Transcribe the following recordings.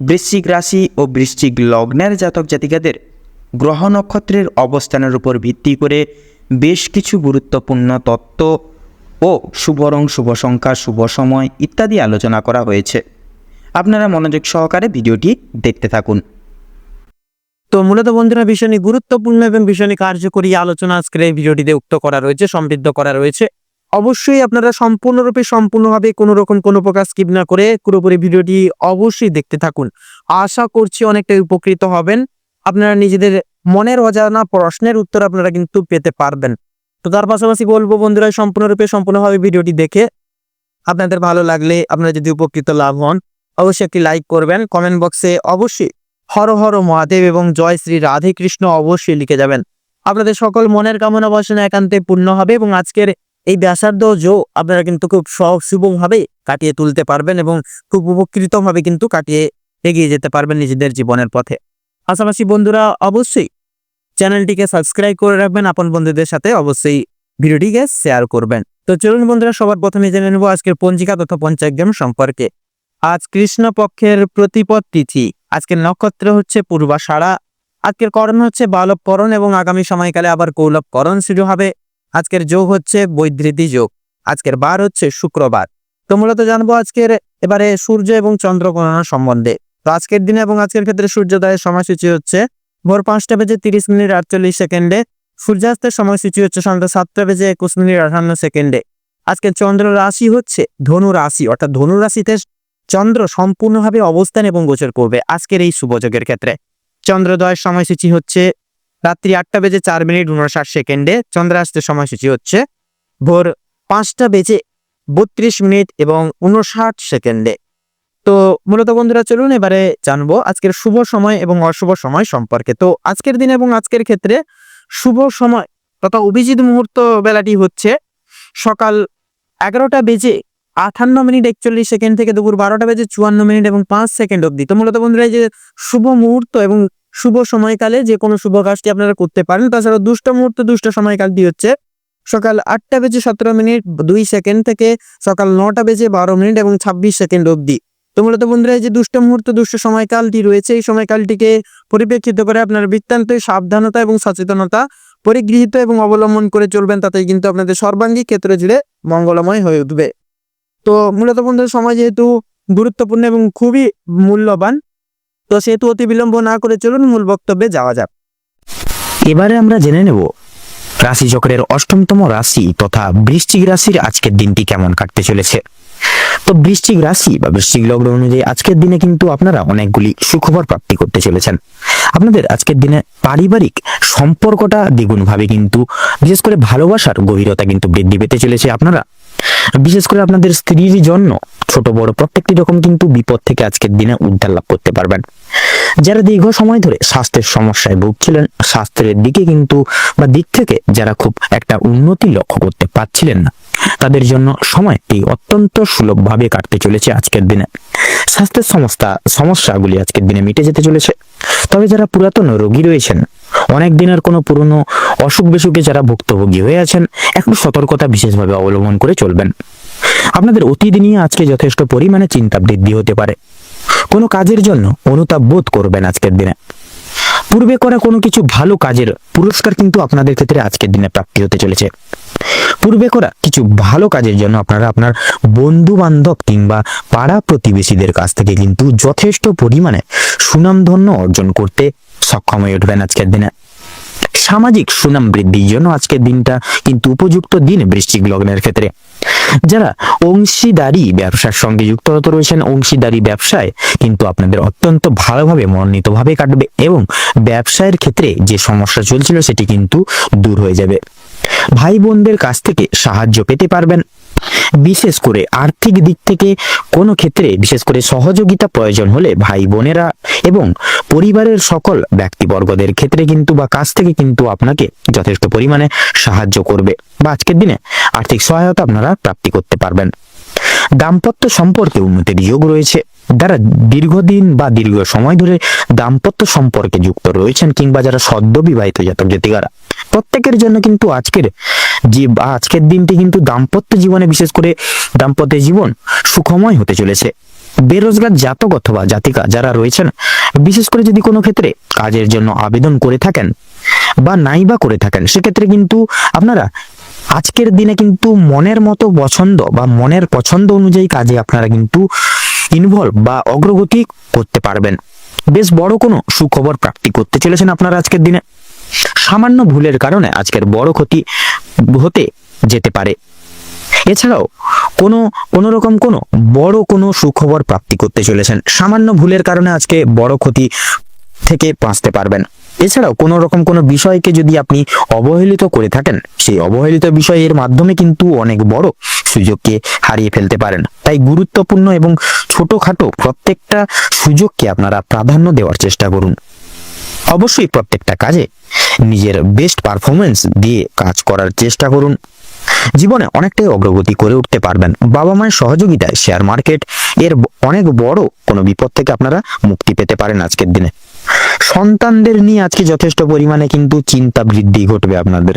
বৃশ্চিক রাশি ও বৃশ্চিক লগ্নের জাতক জাতিকাদের গ্রহ নক্ষত্রের অবস্থানের উপর ভিত্তি করে বেশ কিছু গুরুত্বপূর্ণ তত্ত্ব ও শুভ রং শুভ সংখ্যা, শুভ সময় ইত্যাদি আলোচনা করা হয়েছে। আপনারা মনোযোগ সহকারে ভিডিওটি দেখতে থাকুন। তো মূলত বন্ধুরা, ভীষণই গুরুত্বপূর্ণ এবং ভীষণই কার্যকরী আলোচনা আজকের এই ভিডিওটিতে উক্ত করা রয়েছে, সমৃদ্ধ করা রয়েছে। অবশ্যই আপনারা সম্পূর্ণরূপে সম্পূর্ণভাবে কোনো রকম কোনো প্রকার স্কিপ না করে পুরোপুরি ভিডিওটি অবশ্যই দেখতে থাকুন। আশা করছি অনেকটা উপকৃত হবেন। আপনারা নিজেদের মনের অজানা প্রশ্নের উত্তর আপনারা কিন্তু পেতে পারবেন। তো তার পাশাপাশি বলব বন্ধুরা, সম্পূর্ণরূপে সম্পূর্ণভাবে ভিডিওটি দেখে আপনাদের ভালো লাগলে আপনারা যদি উপকৃত লাভ হন, অবশ্যই একটি লাইক করবেন। কমেন্ট বক্সে অবশ্যই হর হর মহাদেব এবং জয় শ্রী রাধে কৃষ্ণ অবশ্যই লিখে যাবেন। আপনাদের সকল মনের কামনা বাসনা একান্তে পূর্ণ হবে এবং আজকের এই ব্যাসার্ধ জো আপনারা কিন্তু খুব সহজ শুভভাবে কাটিয়ে তুলতে পারবেন এবং খুব উপকৃতভাবে কিন্তু কাটিয়ে এগিয়ে যেতে পারবেন নিজেদের জীবনের পথে। পাশাপাশি বন্ধুরা, অবশ্যই চ্যানেলটিকে সাবস্ক্রাইব করে রাখবেন, আপন বন্ধুদের সাথে অবশ্যই ভিডিওটিকে শেয়ার করবেন। তো চলুন বন্ধুরা, সবার প্রথমে জেনে নেব আজকের পঞ্জিকা তথা পঞ্চাগ্রাম সম্পর্কে। আজ কৃষ্ণ পক্ষের প্রতিপদ তিথি। আজকের নক্ষত্র হচ্ছে পূর্বাষাঢ়া। আজকের করণ হচ্ছে বালবকরণ এবং আগামী সময়কালে আবার কৌলভকরণ শুরু হবে। আজকের যোগ হচ্ছে বৈধৃতি যোগ, আজকের বার হচ্ছে শুক্রবার। তো মূলত জানব আজকের এবারে সূর্য এবং চন্দ্র গণনা সম্বন্ধে। তো আজকের দিনে এবং আজকের ক্ষেত্রে সূর্যোদয়ের সময়সূচি হচ্ছে ভোর পাঁচটা বেজে তিরিশ মিনিট আটচল্লিশ সেকেন্ডে, সূর্যাস্তের সময়সূচি হচ্ছে সন্ধ্যা সাতটা বেজে একুশ মিনিট আঠান্ন সেকেন্ডে। আজকের চন্দ্র রাশি হচ্ছে ধনু রাশি, অর্থাৎ ধনু রাশিতে চন্দ্র সম্পূর্ণভাবে অবস্থান এবং গোচর করবে আজকের এই শুভযোগের ক্ষেত্রে। চন্দ্রোদয়ের সময়সূচি হচ্ছে রাত্রি আটটা বেজে চার মিনিট উনষাট সেকেন্ডে চন্দ্রাস্তের সময়সূচি হচ্ছে ভোর পাঁচটা বেজে বত্রিশ মিনিট এবং উনষাট সেকেন্ডে। তো মূলত বন্ধুরা, চলুন এবারে জানব আজকের শুভ সময় এবং অশুভ সময় সম্পর্কে। তো আজকের দিন এবং আজকের ক্ষেত্রে শুভ সময় তথা অভিজিৎ মুহূর্ত বেলাটি হচ্ছে সকাল এগারোটা বেজে আঠান্ন মিনিট একচল্লিশ সেকেন্ড থেকে দুপুর বারোটা বেজে চুয়ান্ন মিনিট এবং পাঁচ সেকেন্ড অবধি। তো মূলত বন্ধুরা, এই যে শুভ মুহূর্ত এবং শুভ সময়কালে যে কোনো শুভ কাজটি আপনারা করতে পারেন। তাছাড়া দুষ্ট মুহূর্ত দুষ্ট সময়কালটি হচ্ছে সকাল আটটা বেজে সতেরো মিনিট, দুই সেকেন্ড থেকে সকাল নটা বেজে বারো মিনিট এবং ছাব্বিশ সেকেন্ড অবধি। তো মূলত বন্ধুরা, এই যে দুষ্ট মুহূর্ত দুষ্ট সময়কালটি রয়েছে, এই সময়কালটিকে পরিপ্রেক্ষিত করে আপনার বৃত্তান্ত সাবধানতা এবং সচেতনতা পরিগৃহীত এবং অবলম্বন করে চলবেন, তাতেই কিন্তু আপনাদের সর্বাঙ্গী ক্ষেত্র জুড়ে মঙ্গলময় হয়ে উঠবে। তো মূলত বন্ধুদের সময় যেহেতু গুরুত্বপূর্ণ এবং খুবই মূল্যবান তো সেহেতু অতি বিলম্ব না করে চলুন মূল বক্তব্যে যাওয়া যাক। এবারে আমরা জেনে নেব, রাশিচক্রের অষ্টমতম রাশি তথা বৃশ্চিক রাশির আজকের দিনটি কেমন কাটতে চলেছে। তো বৃশ্চিক রাশি বা বৃশ্চিক লগ্ন অনুযায়ী আজকের দিনে কিন্তু আপনারা অনেকগুলি সুখবর প্রাপ্তি করতে চলেছেন। আপনাদের আজকের দিনে পারিবারিক সম্পর্কটা দ্বিগুণভাবে কিন্তু, বিশেষ করে ভালোবাসার গভীরতা কিন্তু বৃদ্ধি পেতে চলেছে আপনারা। বিশেষ করে আপনাদের স্ত্রীর জন্য ছোট বড় প্রত্যেকটি রকম কিন্তু বিপদ থেকে আজকের দিনে উদ্ধার লাভ করতে পারবেন। যারা দীর্ঘ সময় ধরে স্বাস্থ্যের সমস্যায় ভুগছিলেন, স্বাস্থ্যের দিকে কিন্তু বা দিক থেকে যারা খুব একটা উন্নতি লক্ষ্য করতে পারছিলেন না, তাদের জন্য সময়টি অত্যন্ত সুলভভাবে কাটতে চলেছে আজকের দিনে। স্বাস্থ্যের সমস্যা সমস্যাগুলি আজকের দিনে মিটে যেতে চলেছে। তবে যারা পুরাতন রোগী রয়েছেন, অনেক দিনের কোনো পুরনো অসুখ বিসুখে যারা ভুক্তভোগী হয়ে আছেন একটু সতর্কতা বিশেষভাবে অবলম্বন করে চলবেন। আপনাদের অতীত নিয়ে আজকে যথেষ্ট পরিমাণে চিন্তা বৃদ্ধি হতে পারে। কোনো কাজের জন্য অনুতাপ বোধ করবেন আজকের দিনে। পূর্বে করা কোনো কিছু ভালো কাজের পুরস্কার কিন্তু আপনাদের ক্ষেত্রে আজকের দিনে প্রাপ্তি হতে চলেছে। পূর্বে করা কিছু ভালো কাজের জন্য আপনারা আপনার বন্ধু বান্ধব কিংবা পাড়া প্রতিবেশীদের কাছ থেকে কিন্তু যথেষ্ট পরিমাণে সুনামধন্য অর্জন করতে সক্ষম হয়ে উঠবেন আজকের দিনে। সামাজিক সুনাম বৃদ্ধির জন্য আজকের দিনটা কিন্তু উপযুক্ত দিন বৃশ্চিক লগ্নের ক্ষেত্রে। যারা অংশীদারি ব্যবসার সঙ্গে যুক্তরত রয়েছেন, অংশীদারি ব্যবসায় কিন্তু আপনাদের অত্যন্ত ভালোভাবে, মনোনীতভাবে কাটবে এবং ব্যবসায়ের ক্ষেত্রে যে সমস্যা চলছিল সেটি কিন্তু দূর হয়ে যাবে। ভাই বোনদের কাছ থেকে সাহায্য পেতে পারবেন বিশেষ করে আর্থিক দিক থেকে কোনো ক্ষেত্রে বিশেষ করে সহযোগিতা প্রয়োজন হলে ভাই বোনেরা এবং পরিবারের সকল ব্যক্তিবর্গদের ক্ষেত্রে কিন্তু বা কাছ থেকে কিন্তু আপনাকে যথেষ্ট পরিমাণে সাহায্য করবে বা আজকের দিনে আর্থিক সহায়তা আপনারা প্রাপ্তি করতে পারবেন। দাম্পত্য সম্পর্কে উন্নতির যোগ রয়েছে। যারা দীর্ঘদিন বা দীর্ঘ সময় ধরে দাম্পত্য সম্পর্কে যুক্ত রয়েছেন কিংবা যারা সদ্য বিবাহিত জাতক জাতিকারা, প্রত্যেকের জন্য কিন্তু আজকের যে আজকের দিনটি কিন্তু দাম্পত্য জীবনে বিশেষ করে দাম্পত্য জীবন সুখময় হতে চলেছে। বেরোজগার জাতক অথবা জাতিকা যারা রয়েছেন, বিশেষ করে যদি কোনো ক্ষেত্রে কাজের জন্য আবেদন করে থাকেন বা নাই বা করে থাকেন, সেক্ষেত্রে কিন্তু আপনারা আজকের দিনে কিন্তু মনের মতো পছন্দ বা মনের পছন্দ অনুযায়ী কাজে আপনারা কিন্তু ইনভলভ বা অগ্রগতি করতে পারবেন। বেশ বড় কোনো সুখবর প্রাপ্তি করতে চলেছেন আপনারা আজকের দিনে। সামান্য ভুলের কারণে আজকের বড় ক্ষতি হতে যেতে পারে। এছাড়াও কোনো কোনো রকম কোনো বড় কোনো সুখবর প্রাপ্তি করতে চলেছেন। সামান্য ভুলের কারণে আজকে বড় ক্ষতি থেকে বাঁচতে পারবেন। এছাড়াও কোনো রকম কোনো বিষয়কে যদি আপনি অবহেলিত করে থাকেন, সেই অবহেলিত বিষয়ের মাধ্যমে কিন্তু অনেক বড় সুযোগকে হারিয়ে ফেলতে পারেন। তাই গুরুত্বপূর্ণ এবং ছোটখাটো প্রত্যেকটা সুযোগকে আপনারা প্রাধান্য দেওয়ার চেষ্টা করুন। অবশ্যই প্রত্যেকটা কাজে নিজের বেস্ট পারফরমেন্স দিয়ে কাজ করার চেষ্টা করুন। জীবনে অনেকটাই অগ্রগতি করে উঠতে পারবেন। বাবা মায়ের সহযোগিতায় শেয়ার মার্কেট এর অনেক বড় কোনো বিপদ থেকে আপনারা মুক্তি পেতে পারেন আজকের দিনে। সন্তানদের নিয়ে আজকে যথেষ্ট পরিমাণে কিন্তু চিন্তা বৃদ্ধি ঘটবে আপনাদের।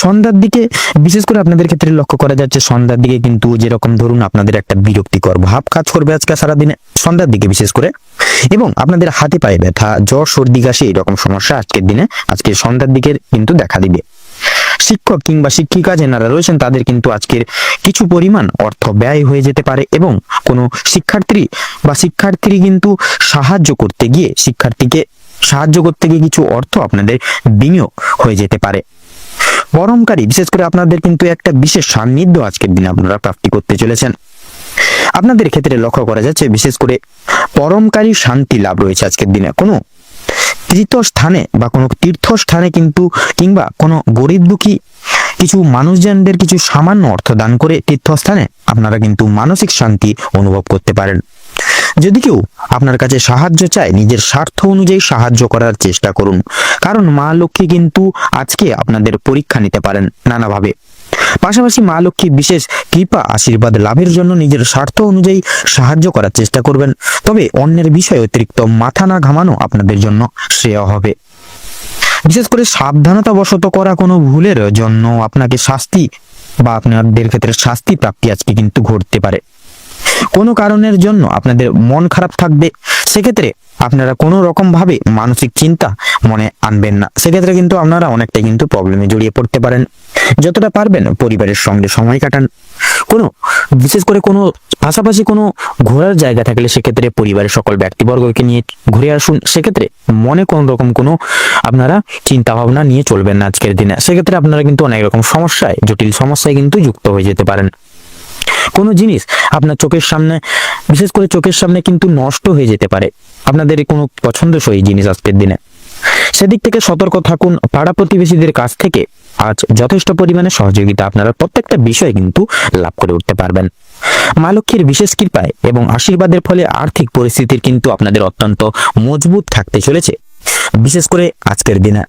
সন্ধ্যার দিকে, বিশেষ করে আপনাদের ক্ষেত্রে লক্ষ্য করা যাচ্ছে সন্ধ্যার দিকে কিন্তু যেরকম ধরুন আপনাদের একটা বিরক্তিকর ভাব কাজ করবে আজকে সারাদিনে সন্ধ্যার দিকে বিশেষ করে। এবং আপনাদের হাতে পায়ে ব্যথা, জ্বর, সর্দি, কাশি এরকম সমস্যা আজকের দিনে আজকে সন্ধ্যার দিকে কিন্তু দেখা দিবে। শিক্ষক কিংবা শিক্ষিকা যেনারা রয়েছেন, তাদের কিন্তু আজকের কিছু পরিমাণ অর্থ ব্যয় হয়ে যেতে পারে এবং কোনো শিক্ষার্থী বা শিক্ষার্থী কিন্তু সাহায্য করতে গিয়ে, শিক্ষার্থীকে সাহায্য করতে গিয়ে কিছু অর্থ আপনাদের বিনিয়োগ হয়ে যেতে পারে। গরমকারী বিশেষ করে আপনাদের কিন্তু একটা বিশেষ সান্নিধ্য আজকের দিনে আপনারা প্রাপ্তি করতে চলেছেন। আপনাদের ক্ষেত্রে লক্ষ্য করা যাচ্ছে, বিশেষ করে পরমকারী শান্তি লাভ রয়েছে আজকের দিনে। কোনো তীর্থস্থানে বা কোনো তীর্থস্থানে কিন্তু কিংবা কোনো গরিব দুঃখী কিছু মানুষজনদের কিছু সামান্য অর্থ দান করে তীর্থস্থানে আপনারা কিন্তু মানসিক শান্তি অনুভব করতে পারেন। যদি কেউ আপনার কাছে সাহায্য চায়, নিজের স্বার্থ অনুযায়ী সাহায্য করার চেষ্টা করুন। কারণ মা লক্ষ্মী কিন্তু আজকে আপনাদের পরীক্ষা নিতে পারেন নানাভাবে। পাশাপাশি মা লক্ষ্মী বিশেষ কৃপা, আশীর্বাদ লাভের জন্য নিজের স্বার্থ অনুযায়ী সাহায্য করার চেষ্টা করবেন। তবে অন্যের বিষয়ে অতিরিক্ত মাথা না ঘামানো আপনাদের জন্য শ্রেয় হবে। বিশেষ করে সাবধানতা বশত করা কোনো ভুলের জন্য আপনাকে শাস্তি বা আপনাদের ক্ষেত্রে শাস্তি প্রাপ্তি আজকে কিন্তু ঘটতে পারে। কোনো কারণের জন্য আপনাদের মন খারাপ থাকবে, সেক্ষেত্রে আপনারা কোনো রকম ভাবে মানসিক চিন্তা মনে আনবেন না। সেক্ষেত্রে কিন্তু আপনারা অনেকটাই কিন্তু প্রবলেমে জড়িয়ে পড়তে পারেন। যতটা পারবেন পরিবারের সঙ্গে সময় কাটান। কোনো, বিশেষ করে কোনো, পাশাপাশি কোনো ঘোরার জায়গা থাকলে সেক্ষেত্রে পরিবারের সকল ব্যক্তিবর্গকে নিয়ে ঘুরে আসুন। সেক্ষেত্রে মনে কোন রকম কোনো আপনারা চিন্তা ভাবনা নিয়ে চলবেন না আজকের দিনে। সেক্ষেত্রে আপনারা কিন্তু অনেক রকম সমস্যায়, জটিল সমস্যায় কিন্তু যুক্ত হয়ে যেতে পারেন। কোনো জিনিস আপনার চোখের সামনে, বিশেষ করে চোখের সামনে কিন্তু নষ্ট হয়ে যেতে পারে। আপনাদের কোনো পছন্দসই জিনিস আজকের দিনে। সেদিক থেকে সতর্ক থাকুন, পাড়া প্রতিবেশীদের কাছ থেকে আজ যথেষ্ট পরিমাণে সহযোগিতা আপনারা প্রত্যেকটা বিষয়ে কিন্তু লাভ করে উঠতে পারবেন। মা লক্ষ্মীর বিশেষ কৃপায় এবং আশীর্বাদের ফলে আর্থিক পরিস্থিতির কিন্তু আপনাদের অত্যন্ত মজবুত থাকতে চলেছে, বিশেষ করে আজকের দিনে।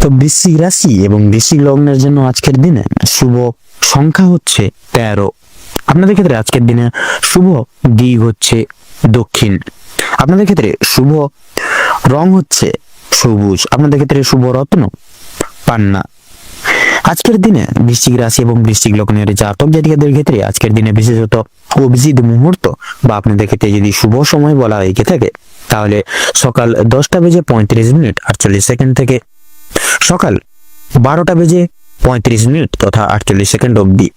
তো বৃশ্চিক রাশি এবং বৃশ্চিক লগ্নের জন্য আজকের দিনে শুভ সংখ্যা হচ্ছে তেরো। আপনাদের ক্ষেত্রে আজকের দিনে শুভ দিক হচ্ছে দক্ষিণ। আপনাদের ক্ষেত্রে শুভ রং হচ্ছে সবুজ। আপনাদের ক্ষেত্রে শুভ রত্ন পান্না। আজকের দিনে বৃশ্চিক রাশি এবং বৃশ্চিক লগ্নের জাতক জাতিকাদের ক্ষেত্রে আজকের দিনে বিশেষত অভিজিৎ মুহূর্ত বা আপনাদের ক্ষেত্রে যদি শুভ সময় বলা হয়ে থাকে, তাহলে সকাল দশটা বেজে পঁয়ত্রিশ মিনিট আটচল্লিশ সেকেন্ড থেকে সকাল বারোটা বেজে পঁয়ত্রিশ মিনিট তথা আটচল্লিশ সেকেন্ড অবধি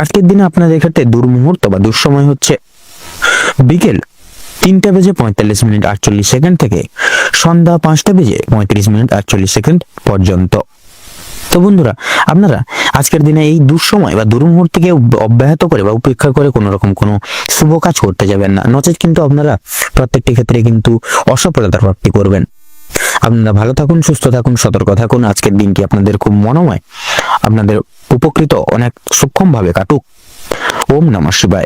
আজকের দিনে আপনাদের ক্ষেত্রে দুর্মুহূর্ত বা দুঃসময় হচ্ছে বিকেল তিনটা বেজে পঁয়তাল্লিশ মিনিট আটচল্লিশ সেকেন্ড থেকে সন্ধ্যা পাঁচটা বেজে পঁয়ত্রিশ মিনিট আটচল্লিশ সেকেন্ড পর্যন্ত। তো বন্ধুরা, আপনারা আজকের দিনে এই দুঃসময় বা দুর্মুহূর্তকে অব্যাহত করে বা উপেক্ষা করে কোনো রকম কোনো শুভ কাজ করতে যাবেন না। নচেত কিন্তু আপনারা প্রত্যেকটি ক্ষেত্রে কিন্তু অসফলতার প্রাপ্তি করবেন। আপনারা ভালো থাকুন, সুস্থ থাকুন, সতর্ক থাকুন। আজকের দিনটি আপনাদের খুব মনোময়। আপনাদের উপকৃত অনেক সূক্ষ্মভাবে কাটুক। ওম নমঃ শিবায়।